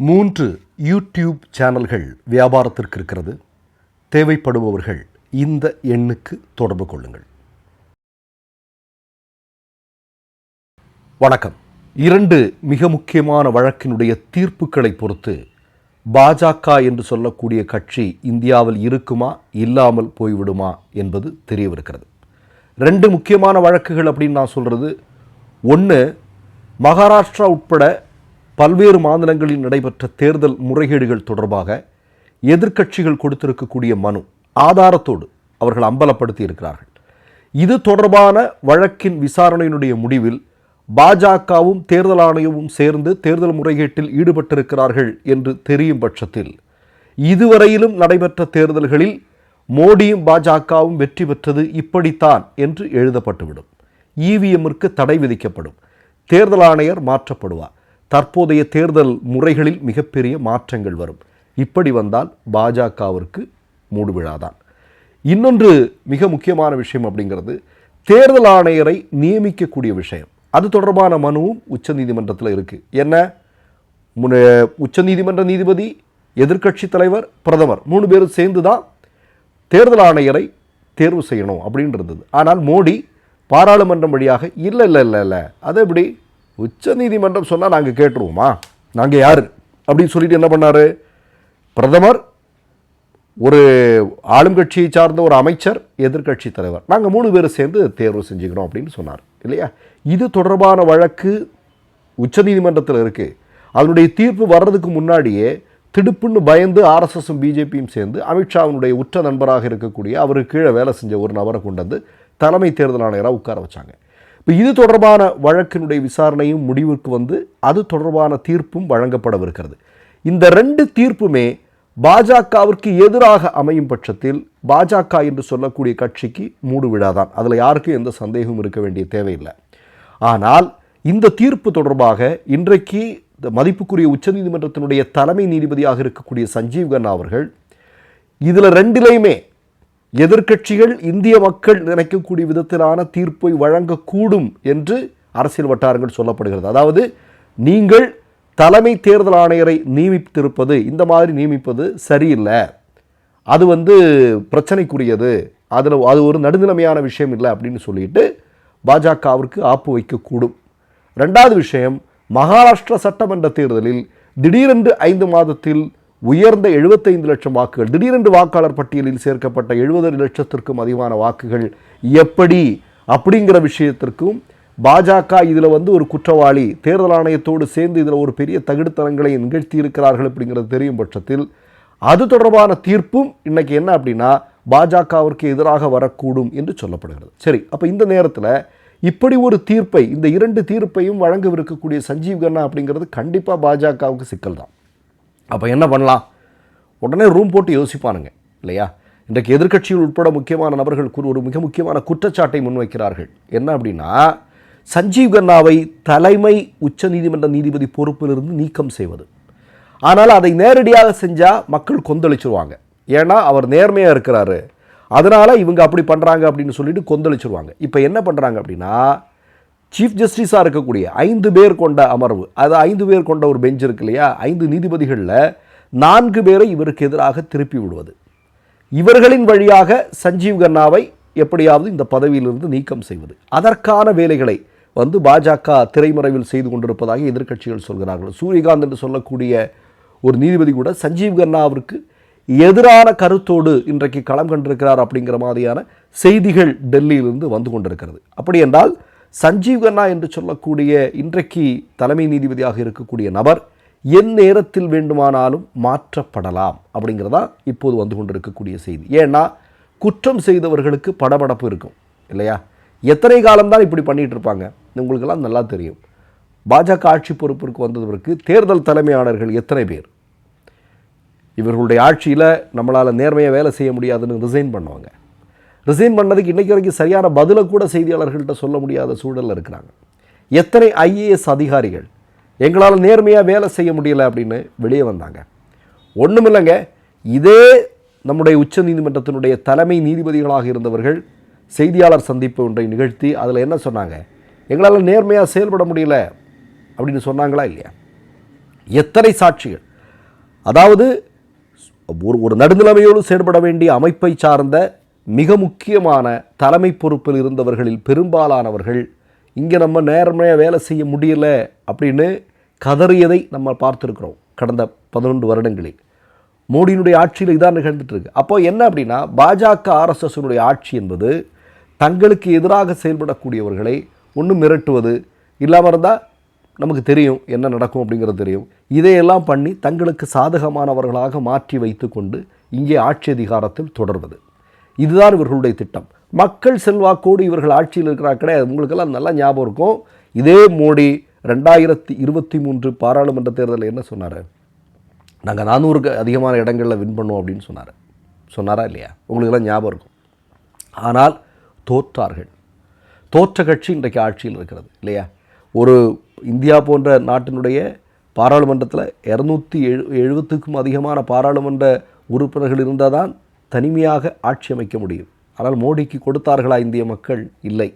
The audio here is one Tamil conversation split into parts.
மூன்று யூடியூப் சேனல்கள் வியாபாரத்திற்கு இருக்கிறது. தேவைப்படுபவர்கள் இந்த எண்ணுக்கு தொடர்பு கொள்ளுங்கள். வணக்கம். இரண்டு மிக முக்கியமான வழக்கினுடைய தீர்ப்புகளை பொறுத்து பாஜக என்று சொல்லக்கூடிய கட்சி இந்தியாவில் இருக்குமா இல்லாமல் போய்விடுமா என்பது தெரியவிருக்கிறது. ரெண்டு முக்கியமான வழக்குகள் அப்படின்னு நான் சொல்கிறது ஒன்று மகாராஷ்டிரா உட்பட பல்வேறு மாநிலங்களில் நடைபெற்ற தேர்தல் முறைகேடுகள் தொடர்பாக எதிர்க்கட்சிகள் கொடுத்திருக்கக்கூடிய மனு ஆதாரத்தோடு அவர்கள் அம்பலப்படுத்தி இருக்கிறார்கள் இது தொடர்பான வழக்கின் விசாரணையினுடைய முடிவில் பாஜகவும் தேர்தல் ஆணையமும் சேர்ந்து தேர்தல் முறைகேட்டில் ஈடுபட்டிருக்கிறார்கள் என்று தெரியும் பட்சத்தில் இதுவரையிலும் நடைபெற்ற தேர்தல்களில் மோடியும் பாஜகவும் வெற்றி பெற்றது இப்படித்தான் என்று எழுதப்பட்டுவிடும். இவிஎம்மிற்கு தடை விதிக்கப்படும். தேர்தல் ஆணையர் மாற்றப்படுவார். தற்போதைய தேர்தல் முறைகளில் மிகப்பெரிய மாற்றங்கள் வரும். இப்படி வந்தால் பாஜகவிற்கு மூடுவிழாதான் இன்னொன்று மிக முக்கியமான விஷயம் அப்படிங்கிறது தேர்தல் ஆணையரை நியமிக்கக்கூடிய விஷயம். அது தொடர்பான மனுவும் உச்சநீதிமன்றத்தில் இருக்குது என்ன? உச்சநீதிமன்ற நீதிபதி எதிர்க்கட்சி தலைவர் பிரதமர் மூணு பேரும் சேர்ந்து தான் தேர்தல் ஆணையரை தேர்வு செய்யணும் அப்படின்றது. ஆனால் மோடி பாராளுமன்றம் வழியாக இல்லை இல்லை இல்லை இல்லை. அது எப்படி? உச்சநீதிமன்றம் சொன்னால் நாங்கள் கேட்டுருவோமா? நாங்கள் யார்? அப்படின்னு சொல்லிட்டு என்ன பண்ணார்? பிரதமர் ஒரு ஆளும் கட்சியை சார்ந்த ஒரு அமைச்சர் எதிர்க்கட்சி தலைவர். நாங்கள் மூணு பேரும் சேர்ந்து தேர்வு செஞ்சுக்கிறோம் அப்படின்னு சொன்னார். இல்லையா? இது தொடர்பான வழக்கு உச்சநீதிமன்றத்தில் இருக்குது அதனுடைய தீர்ப்பு வர்றதுக்கு முன்னாடியே திடுப்புன்னு பயந்து ஆர்எஸ்எஸும் பிஜேபியும் சேர்ந்து அமித்ஷாவினுடைய உற்ற நண்பராக இருக்கக்கூடிய அவருக்கு கீழே வேலை செஞ்ச ஒரு நபரை கொண்டு வந்து தலைமை தேர்தல் ஆணையராக உட்கார வச்சாங்க. இப்போ இது தொடர்பான வழக்கினுடைய விசாரணையும் முடிவுக்கு வந்து அது தொடர்பான தீர்ப்பும் வழங்கப்படவிருக்கிறது. இந்த ரெண்டு தீர்ப்புமே பாஜகவிற்கு எதிராக அமையும் பட்சத்தில் பாஜக என்று சொல்லக்கூடிய கட்சிக்கு மூடு விழாதான். அதில் யாருக்கும் எந்த சந்தேகமும் இருக்க வேண்டிய தேவையில்லை. ஆனால் இந்த தீர்ப்பு தொடர்பாக இன்றைக்கு இந்த மதிப்புக்குரிய உச்சநீதிமன்றத்தினுடைய தலைமை நீதிபதியாக இருக்கக்கூடிய சஞ்சீவ் கண்ணா அவர்கள் இதில் ரெண்டிலையுமே எதிர்க்கட்சிகள் இந்திய மக்கள் நினைக்கக்கூடிய விதத்திலான தீர்ப்பை வழங்கக்கூடும் என்று அரசியல் வட்டாரங்கள் சொல்லப்படுகிறது. அதாவது நீங்கள் தலைமை தேர்தல் ஆணையரை நியமித்திருப்பது இந்த மாதிரி நியமிப்பது சரியில்லை. அது வந்து பிரச்சனைக்குரியது. அதில் அது ஒரு நடுநிலைமையான விஷயம் இல்லை அப்படின்னு சொல்லிட்டு பாஜகவிற்கு ஆப்பு வைக்கக்கூடும். ரெண்டாவது விஷயம் மகாராஷ்டிரா சட்டமன்ற தேர்தலில் திடீரென்று ஐந்து மாதத்தில் உயர்ந்த எழுபத்தைந்து லட்சம் வாக்குகள் திடீரென்று வாக்காளர் பட்டியலில் சேர்க்கப்பட்ட எழுபது லட்சத்திற்கும் அதிகமான வாக்குகள் எப்படி? அப்படிங்கிற விஷயத்திற்கும் பாஜக இதில் வந்து ஒரு குற்றவாளி தேர்தல் ஆணையத்தோடு சேர்ந்து இதில் ஒரு பெரிய தகுடுத்தனங்களை நிகழ்த்தி இருக்கிறார்கள் அப்படிங்கிறது தெரியும் பட்சத்தில் அது தொடர்பான தீர்ப்பும் இன்றைக்கி என்ன அப்படின்னா பாஜகவிற்கு எதிராக வரக்கூடும் என்று சொல்லப்படுகிறது. சரி அப்போ இந்த நேரத்தில் இப்படி ஒரு தீர்ப்பை இந்த இரண்டு தீர்ப்பையும் வழங்கவிருக்கக்கூடிய சஞ்சீவ் கண்ணா அப்படிங்கிறது கண்டிப்பாக பாஜகவுக்கு சிக்கல் தான் அப்போ என்ன பண்ணலாம்? உடனே ரூம் போட்டு யோசிப்பானுங்க இல்லையா? இன்றைக்கு எதிர்க்கட்சியில் உட்பட முக்கியமான நபர்கள் கூறு- ஒரு மிக முக்கியமான குற்றச்சாட்டை முன்வைக்கிறார்கள். என்ன அப்படின்னா சஞ்சீவ் கண்ணாவை தலைமை உச்சநீதிமன்ற நீதிபதி பொறுப்பிலிருந்து நீக்கம் செய்வது. ஆனால் அதை நேரடியாக செஞ்சால் மக்கள் கொந்தளிச்சிருவாங்க. ஏன்னா அவர் நேர்மையாக இருக்கிறாரு. அதனால் இவங்க அப்படி பண்ணுறாங்க அப்படின்னு சொல்லிட்டு கொந்தளிச்சிருவாங்க. இப்போ என்ன பண்ணுறாங்க அப்படின்னா சீஃப் ஜஸ்டிஸாக இருக்கக்கூடிய ஐந்து பேர் கொண்ட அமர்வு அது ஐந்து பேர் கொண்ட ஒரு பெஞ்ச் இருக்கு இல்லையா? ஐந்து நீதிபதிகளில் நான்கு பேரை இவருக்கு எதிராக திருப்பி விடுவது. இவர்களின் வழியாக சஞ்சீவ் கண்ணாவை எப்படியாவது இந்த பதவியிலிருந்து நீக்கம் செய்வது. அதற்கான வேலைகளை வந்து பாஜக திரைமறைவில் செய்து கொண்டிருப்பதாக எதிர்க்கட்சிகள் சொல்கிறார்கள். சூரியகாந்த் என்று சொல்லக்கூடிய ஒரு நீதிபதி கூட சஞ்சீவ் கண்ணாவிற்கு எதிரான கருத்தோடு இன்றைக்கு களம் கண்டிருக்கிறார் அப்படிங்கிற மாதிரியான செய்திகள் டெல்லியிலிருந்து வந்து கொண்டிருக்கிறது. அப்படி என்றால் சஞ்சீவ் கண்ணா என்று சொல்லக்கூடிய இன்றைக்கு தலைமை நீதிபதியாக இருக்கக்கூடிய நபர் என் நேரத்தில் வேண்டுமானாலும் மாற்றப்படலாம் அப்படிங்கிறதா இப்போது வந்து கொண்டிருக்கக்கூடிய செய்தி. ஏன்னா குற்றம் செய்தவர்களுக்கு படபடப்பு இருக்கும் இல்லையா? எத்தனை காலம்தான் இப்படி பண்ணிகிட்டு இருப்பாங்க உங்களுக்கெல்லாம் நல்லா தெரியும். பாஜக ஆட்சி பொறுப்பிற்கு வந்ததற்கு தேர்தல் தலைமையாளர்கள் எத்தனை பேர்? இவர்களுடைய ஆட்சியில் நம்மளால் நேர்மையாக வேலை செய்ய முடியாதுன்னு ரிசைன் பண்ணுவாங்க. ரிசைன் பண்ணதுக்கு இன்றைக்கு வரைக்கும் சரியான பதிலை கூட செய்தியாளர்கள்ட்ட சொல்ல முடியாத சூழலில் இருக்கிறாங்க. எத்தனை ஐஏஎஸ் அதிகாரிகள் எங்களால் நேர்மையாக வேலை செய்ய முடியலை அப்படின்னு வெளியே வந்தாங்க. ஒன்றுமில்லைங்க இதே நம்முடைய உச்சநீதிமன்றத்தினுடைய தலைமை நீதிபதிகளாக இருந்தவர்கள் செய்தியாளர் சந்திப்பு ஒன்றை நிகழ்த்தி அதில் என்ன சொன்னாங்க? எங்களால் நேர்மையாக செயல்பட முடியல அப்படின்னு சொன்னாங்களா இல்லையா? எத்தனை சாட்சிகள்? அதாவது ஒரு ஒரு நடுநிலைமையோடு செயல்பட வேண்டிய அமைப்பை சார்ந்த மிக முக்கியமான தலைமை பொறுப்பில் இருந்தவர்களில் பெரும்பாலானவர்கள் இங்கே நம்ம நேர்மையாக வேலை செய்ய முடியல அப்படின்னு கதறியதை நம்ம பார்த்துருக்குறோம் கடந்த பதினொன்று வருடங்களில். மோடியினுடைய ஆட்சியில் இதான் நிகழ்ந்துட்டுருக்கு. அப்போது அப்போ என்ன அப்படின்னா பாஜக ஆர்எஸ்எஸ்னுடைய ஆட்சி என்பது தங்களுக்கு எதிராக செயல்படக்கூடியவர்களை ஒன்று மிரட்டுவது இல்லாமல் இருந்தால் நமக்கு தெரியும் என்ன நடக்கும் அப்படிங்கிறது தெரியும். இதையெல்லாம் பண்ணி தங்களுக்கு சாதகமானவர்களாக மாற்றி வைத்துக்கொண்டு இங்கே ஆட்சி அதிகாரத்தில் தொடர்வது. இதுதான் இவர்களுடைய திட்டம். மக்கள் செல்வாக்கோடு இவர்கள் ஆட்சியில் இருக்கிறார் கிடையாது. உங்களுக்கெல்லாம் நல்லா ஞாபகம் இருக்கும். இதே மோடி ரெண்டாயிரத்தி இருபத்தி மூன்று பாராளுமன்ற தேர்தலில் என்ன சொன்னார்? நாங்கள் நானூறுக்கு அதிகமான இடங்களில் வின் பண்ணுவோம் அப்படின்னு சொன்னார். சொன்னாரா இல்லையா? உங்களுக்கெல்லாம் ஞாபகம் இருக்கும். ஆனால் தோற்றார்கள். தோற்ற கட்சி இன்றைக்கு ஆட்சியில் இருக்கிறது இல்லையா? ஒரு இந்தியா போன்ற நாட்டினுடைய பாராளுமன்றத்தில் இரநூத்தி எழு எழுபத்துக்கும் அதிகமான பாராளுமன்ற உறுப்பினர்கள் இருந்தால் தான் தனிமையாக ஆட்சி அமைக்க முடியும். ஆனால் மோடிக்கு கொடுத்தார்களா இந்திய மக்கள்? இல்லை.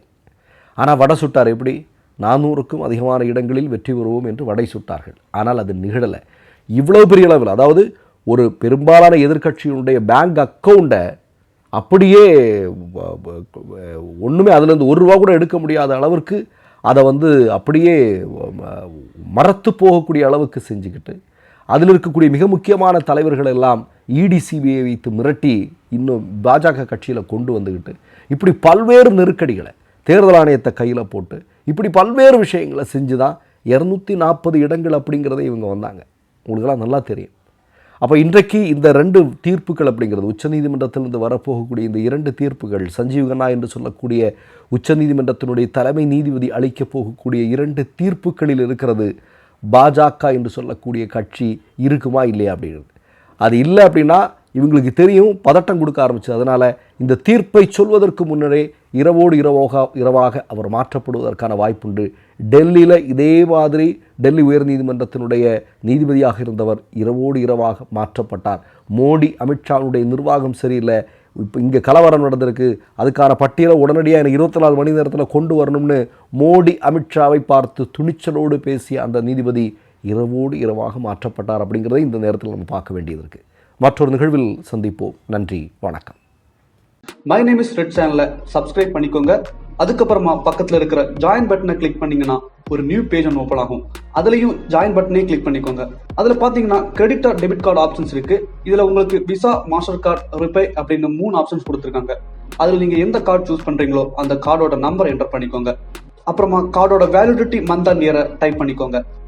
ஆனால் வடை சுட்டார் எப்படி? நானூறுக்கும் அதிகமான இடங்களில் வெற்றி பெறுவோம் என்று வடை சுட்டார்கள். ஆனால் அது நிகழலை. இவ்வளோ பெரிய அளவில் அதாவது ஒரு பெரும்பாலான எதிர்க்கட்சியினுடைய பேங்க் அக்கௌண்ட்டை அப்படியே ஒன்றுமே அதுலேருந்து ஒரு ரூபா கூட எடுக்க முடியாத அளவிற்கு அதை வந்து அப்படியே ம- மறத்து போகக்கூடிய அளவுக்கு செஞ்சுக்கிட்டு அதில் இருக்கக்கூடிய மிக முக்கியமான தலைவர்கள் எல்லாம் இடிசிபிஐ வைத்து மிரட்டி இன்னும் பாஜக கட்சியில் கொண்டு வந்துக்கிட்டு இப்படி பல்வேறு நெருக்கடிகளை தேர்தல் ஆணையத்தை கையில் போட்டு இப்படி பல்வேறு விஷயங்களை செஞ்சு தான் இரநூத்தி நாற்பது இடங்கள் அப்படிங்கிறத இவங்க வந்தாங்க. உங்களுக்கெல்லாம் நல்லா தெரியும். அப்போ இன்றைக்கு இந்த ரெண்டு தீர்ப்புகள் அப்படிங்கிறது உச்சநீதிமன்றத்திலிருந்து வரப்போகக்கூடிய இந்த இரண்டு தீர்ப்புகள் சஞ்சீவ் கண்ணா என்று சொல்லக்கூடிய உச்சநீதிமன்றத்தினுடைய தலைமை நீதிபதி அளிக்கப் போகக்கூடிய இரண்டு தீர்ப்புகளில் இருக்கிறது பாஜக என்று சொல்லக்கூடிய கட்சி இருக்குமா இல்லையா அப்படிங்கிறது. அது இல்லை அப்படின்னா இவங்களுக்கு தெரியும் பதட்டம் கொடுக்க ஆரம்பிச்சு அதனால் இந்த தீர்ப்பை சொல்வதற்கு முன்னரே இரவோடு இரவோக இரவாக அவர் மாற்றப்படுவதற்கான வாய்ப்புண்டு. டெல்லியில் இதே மாதிரி டெல்லி உயர்நீதிமன்றத்தினுடைய நீதிபதியாக இருந்தவர் இரவோடு இரவாக மாற்றப்பட்டார். மோடி அமித்ஷாவுடைய நிர்வாகம் சரியில்லை. இப்போ இங்கே கலவரம் நடந்திருக்கு. அதுக்கான பட்டியலை உடனடியாக எனக்கு இருபத்தி நாலு மணி நேரத்தில் கொண்டு வரணும்னு மோடி அமித்ஷாவை பார்த்து துணிச்சலோடு பேசிய அந்த நீதிபதி இரவோடு இரவாக மாற்றப்பட்டார் அப்படிங்கிறதை இந்த நேரத்தில் நம்ம பார்க்க வேண்டியது இருக்குது மற்றொரு நிகழ்வில் சந்திப்போம். நன்றி வணக்கம். மை நேம் இஸ் ரெட் சேனலை சப்ஸ்கிரைப் பண்ணிக்கோங்க. அதுக்கப்புறமா பக்கத்துல இருக்கிற ஜாயின் பட்டனை கிளிக் பண்ணீங்கன்னா ஒரு நியூ பேஜ் ஒன்று ஓப்பன் ஆகும். அதுலயும் ஜாயின் பட்டனே கிளிக் பண்ணிக்கோங்க. அதுல பார்த்தீங்கன்னா credit or debit card options இருக்கு. இதுல உங்களுக்கு விசா மாஸ்டர் கார்டு ரிப்பே அப்படின்னு மூணு ஆப்ஷன்ஸ் கொடுத்துருக்காங்க. அதுல நீங்க எந்த கார்டு சூஸ் பண்றீங்களோ அந்த கார்டோட நம்பர் என்டர் பண்ணிக்கோங்க. அப்புறமா கார்டோட வேலிடிட்டி மந்த் அண்ட் இயரை டைப் பண்ணிக்கோங்க.